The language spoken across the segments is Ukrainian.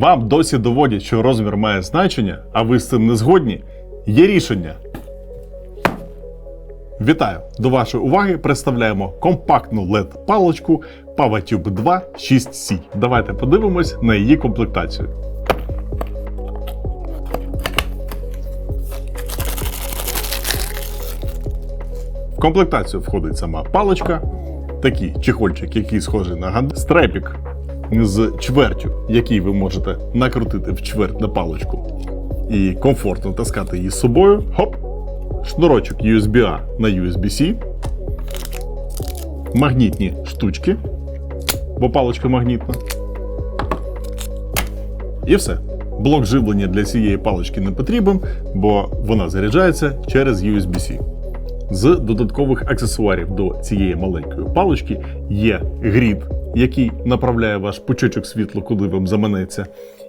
Вам досі доводять, що розмір має значення, а ви з цим не згодні? Є рішення. Вітаю! До вашої уваги представляємо компактну LED-паличку PowerTube 2 6C. Давайте подивимось на її комплектацію. В комплектацію входить сама паличка, такий чехольчик, який схожий на ганд, стрепік з чвертю, який ви можете накрутити в чверть на паличку і комфортно таскати її з собою. Хоп! Шнурочок USB-A на USB-C, магнітні штучки, бо паличка магнітна. І все. Блок живлення для цієї палички не потрібен, бо вона заряджається через USB-C. З додаткових аксесуарів до цієї маленької палички є грід, який направляє ваш пучочок світла, куди вам заманеться,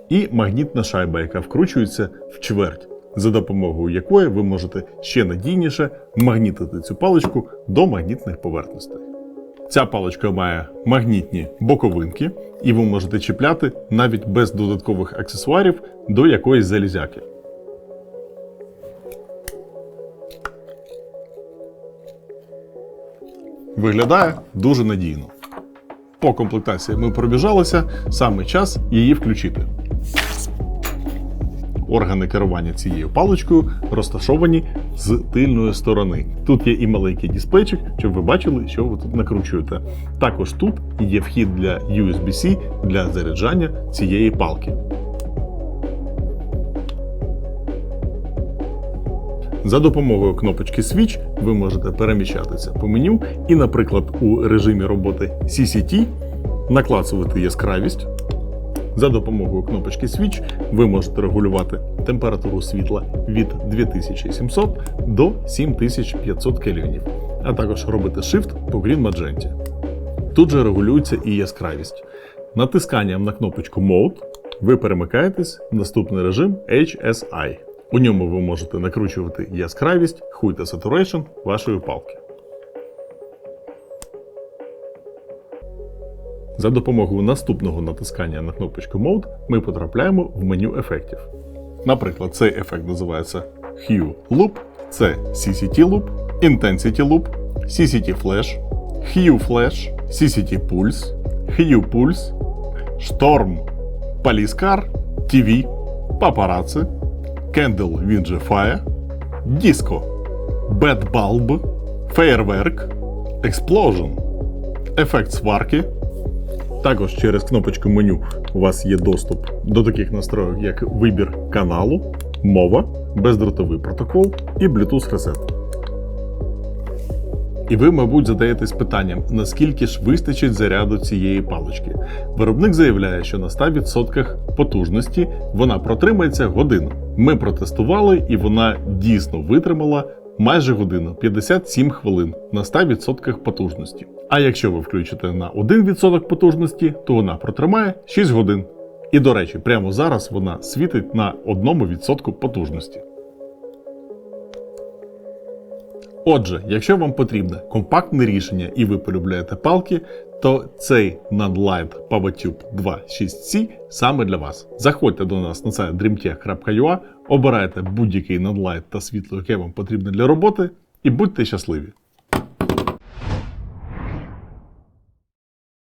і магнітна шайба, яка вкручується в чверть, за допомогою якої ви можете ще надійніше магнітити цю паличку до магнітних поверхностей. Ця паличка має магнітні боковинки, і ви можете чіпляти навіть без додаткових аксесуарів до якоїсь залізяки. Виглядає дуже надійно. По комплектації ми пробіжалися, саме час її включити. Органи керування цією паличкою розташовані з тильної сторони. Тут є і маленький дисплейчик, щоб ви бачили, що ви тут накручуєте. Також тут є вхід для USB-C для заряджання цієї палки. За допомогою кнопочки Switch ви можете переміщатися по меню і, наприклад, у режимі роботи CCT наклацувати яскравість. За допомогою кнопочки Switch ви можете регулювати температуру світла від 2700 до 7500 кельвінів, а також робити Shift по Green Magenta. Тут же регулюється і яскравість. Натисканням на кнопочку Mode ви перемикаєтесь в наступний режим HSI. У ньому ви можете накручувати яскравість, хуй та saturation вашої палки. За допомогою наступного натискання на кнопочку Mode ми потрапляємо в меню ефектів. Наприклад, цей ефект називається Hue Loop, це CCT Loop, Intensity Loop, CCT Flash, Hue Flash, CCT Pulse, Hue Pulse, Storm Police TV, Paparazzi, Candle він Fire, Disco, Bad Bulb, Fairwork, Explosion, Ефект сварки. Також через кнопочку меню у вас є доступ до таких настроїв, як вибір каналу, мова, бездротовий протокол і Bluetooth Reset. І ви, мабуть, задаєтесь питанням, наскільки ж вистачить заряду цієї палички. Виробник заявляє, що на 100% потужності вона протримається годину. Ми протестували, і вона дійсно витримала майже годину 57 хвилин на 100% потужності. А якщо ви включите на 1% потужності, то вона протримає 6 годин. І до речі, прямо зараз вона світить на 1% потужності. Отже, якщо вам потрібне компактне рішення і ви полюбляєте палки, то цей Nunlight PowerTube 2 6C саме для вас. Заходьте до нас на сайт dreamtech.ua, обирайте будь-який Nunlight та світло, яке вам потрібне для роботи, і будьте щасливі!